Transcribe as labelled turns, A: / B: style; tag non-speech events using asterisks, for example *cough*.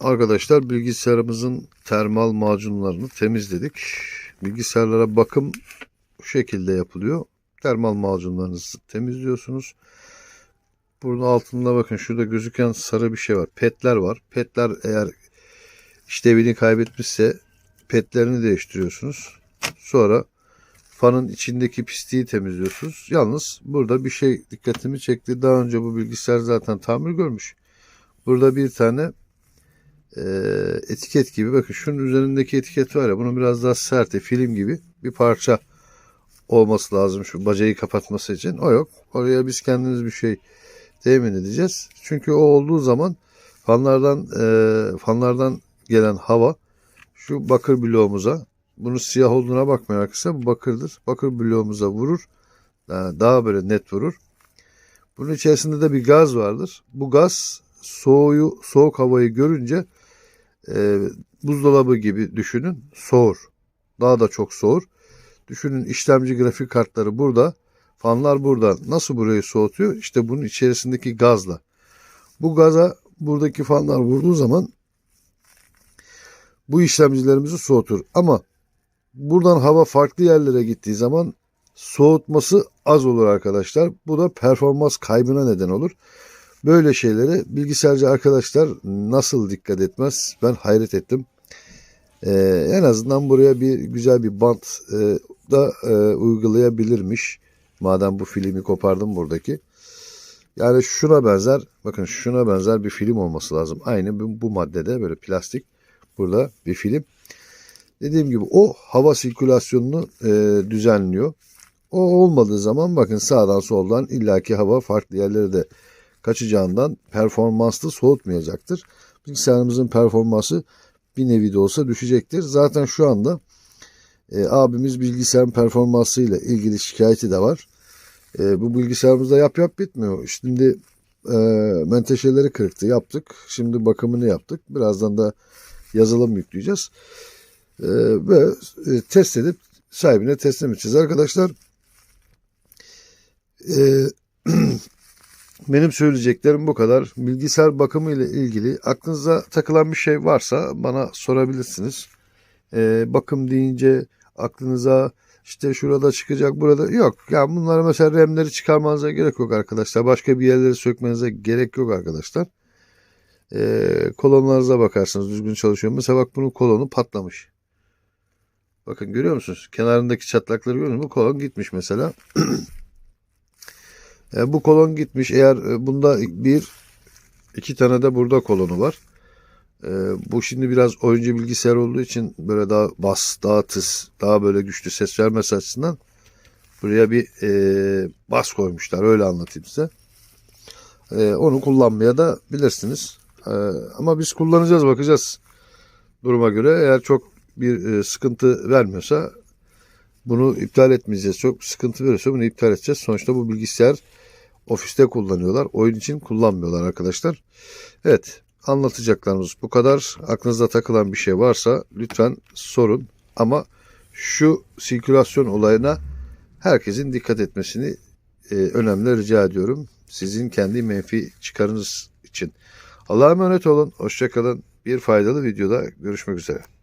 A: Arkadaşlar bilgisayarımızın termal macunlarını temizledik. Bilgisayarlara bakım bu şekilde yapılıyor. Termal macunlarınızı temizliyorsunuz. Burada altında bakın şurada gözüken sarı bir şey var. Petler var. Petler eğer işlevini kaybetmişse petlerini değiştiriyorsunuz. Sonra fanın içindeki pisliği temizliyorsunuz. Yalnız burada bir şey dikkatimi çekti. Daha önce bu bilgisayar zaten tamir görmüş. Burada bir tane e, etiket gibi bakın şunun üzerindeki etiket var ya bunun biraz daha sert film gibi bir parça olması lazım şu bacayı kapatması için. O yok. Oraya biz kendimiz bir şey temin edeceğiz. Çünkü o olduğu zaman fanlardan e, fanlardan gelen hava şu bakır bloğumuza bunun siyah olduğuna bakmayın arkadaşlar bu bakırdır. Bakır bloğumuza vurur. Yani daha böyle net vurur. Bunun içerisinde de bir gaz vardır. Bu gaz soğuğu, soğuk havayı görünce e, buzdolabı gibi düşünün soğur. Daha da çok soğur. Düşünün işlemci grafik kartları burada. Fanlar burada. Nasıl burayı soğutuyor? İşte bunun içerisindeki gazla. Bu gaza buradaki fanlar vurduğu zaman bu işlemcilerimizi soğutur. Ama buradan hava farklı yerlere gittiği zaman soğutması az olur arkadaşlar. Bu da performans kaybına neden olur. Böyle şeylere bilgisayarcı arkadaşlar nasıl dikkat etmez ben hayret ettim. Ee, en azından buraya bir güzel bir bant e, da e, uygulayabilirmiş. Madem bu filmi kopardım buradaki. Yani şuna benzer bakın şuna benzer bir film olması lazım. Aynı bu, bu maddede böyle plastik burada bir film. Dediğim gibi o hava sirkülasyonunu e, düzenliyor. O olmadığı zaman bakın sağdan soldan illaki hava farklı yerlere de kaçacağından performanslı soğutmayacaktır. Bilgisayarımızın performansı bir nevi de olsa düşecektir. Zaten şu anda e, abimiz bilgisayarın performansıyla ilgili şikayeti de var. E, bu bilgisayarımızda yap yap bitmiyor. Şimdi e, menteşeleri kırıktı yaptık. Şimdi bakımını yaptık. Birazdan da yazılım yükleyeceğiz. E, ve e, test edip sahibine teslim edeceğiz. Arkadaşlar e, benim söyleyeceklerim bu kadar. Bilgisayar bakımı ile ilgili aklınıza takılan bir şey varsa bana sorabilirsiniz. E, bakım deyince aklınıza işte şurada çıkacak burada yok. Yani bunları mesela remleri çıkarmanıza gerek yok arkadaşlar. Başka bir yerleri sökmenize gerek yok arkadaşlar. E, kolonlarınıza bakarsınız düzgün çalışıyor. Mesela bak bunun kolonu patlamış. Bakın görüyor musunuz? Kenarındaki çatlakları görüyor musunuz? Bu kolon gitmiş mesela. *clears throat* E, bu kolon gitmiş. Eğer e, bunda bir iki tane de burada kolonu var. E, bu şimdi biraz oyuncu bilgisayar olduğu için böyle daha bas, daha tıs, daha böyle güçlü ses vermesi açısından buraya bir e, bas koymuşlar. Öyle anlatayım size. E, onu kullanmaya da bilirsiniz. E, ama biz kullanacağız, bakacağız duruma göre. Eğer çok bir e, sıkıntı vermiyorsa bunu iptal etmeyeceğiz. Çok sıkıntı veriyorsa bunu iptal edeceğiz. Sonuçta bu bilgisayar ofiste kullanıyorlar. Oyun için kullanmıyorlar arkadaşlar. Evet anlatacaklarımız bu kadar. Aklınızda takılan bir şey varsa lütfen sorun. Ama şu sirkülasyon olayına herkesin dikkat etmesini e, önemli rica ediyorum. Sizin kendi menfi çıkarınız için. Allah'a emanet olun. Hoşçakalın. Bir faydalı videoda görüşmek üzere.